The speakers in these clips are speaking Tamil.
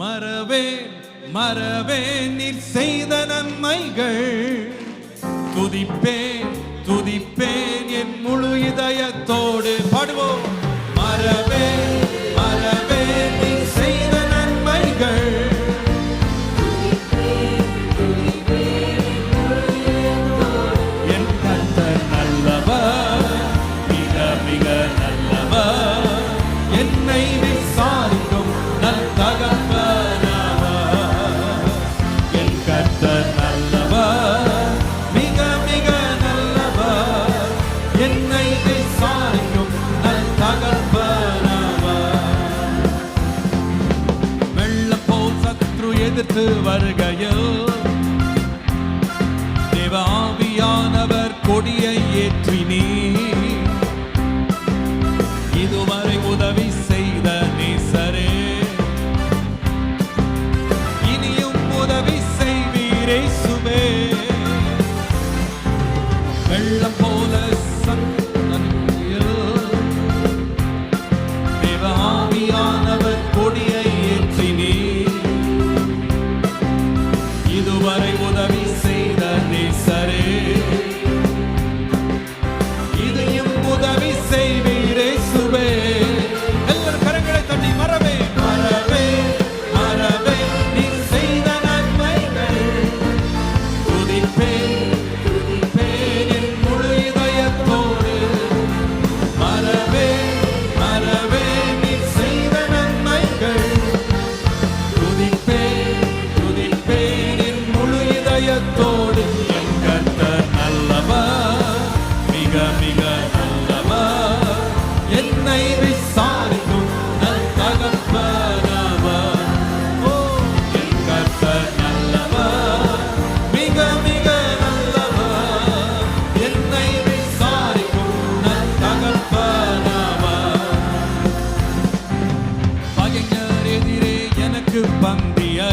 மறவேன் மறவேன் நீர் செய்த நன்மைகள். துதிப்பேன் துதிப்பேன் என் முழு இதயத்தோடு. பாடுவோம். மறவேன் 그 바를 가요? நோக்கத்தோடு என் கர்த்தர் நல்லவா மிக மிக நல்லவா என்னை விசாரிக்கும் நல் தகப்பனவா? ஓ என் கர்த்தர் நல்லவா மிக மிக நல்லவா என்னை விசாரிக்கும் நல் தகப்பனவா? பகைஞர் எதிரே எனக்கு பந்தியை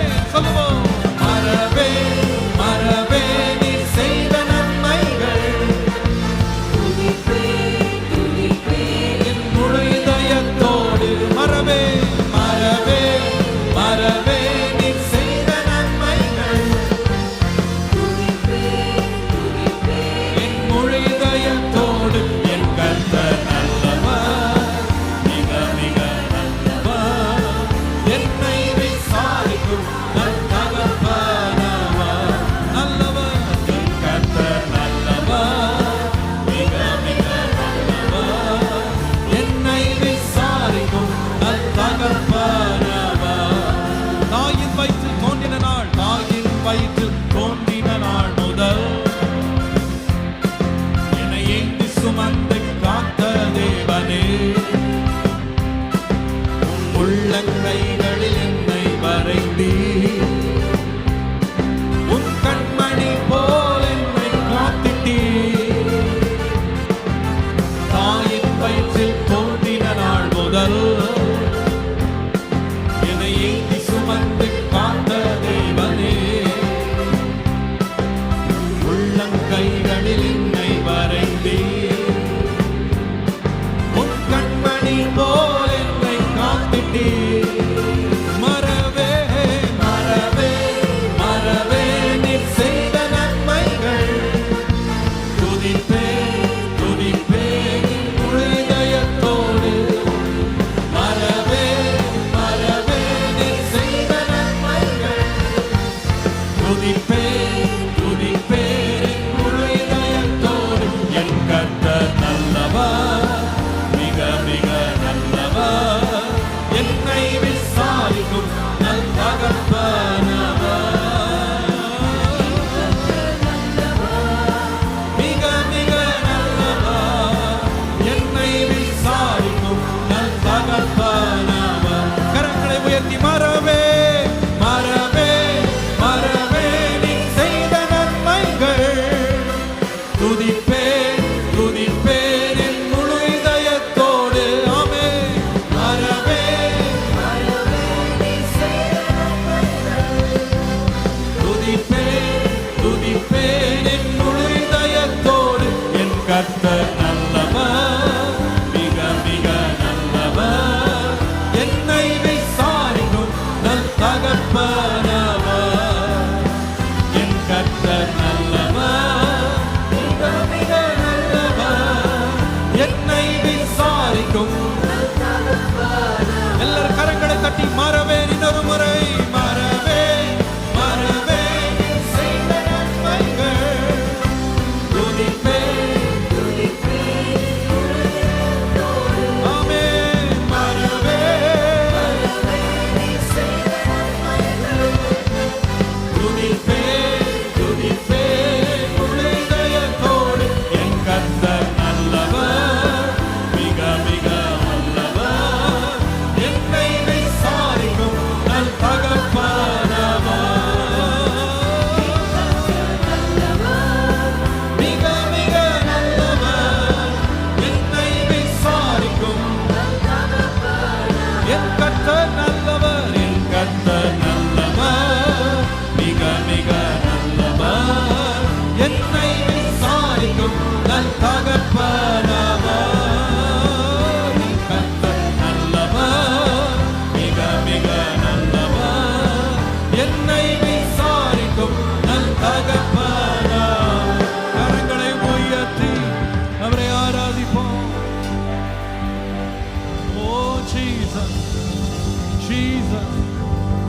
Lebanese. de pé.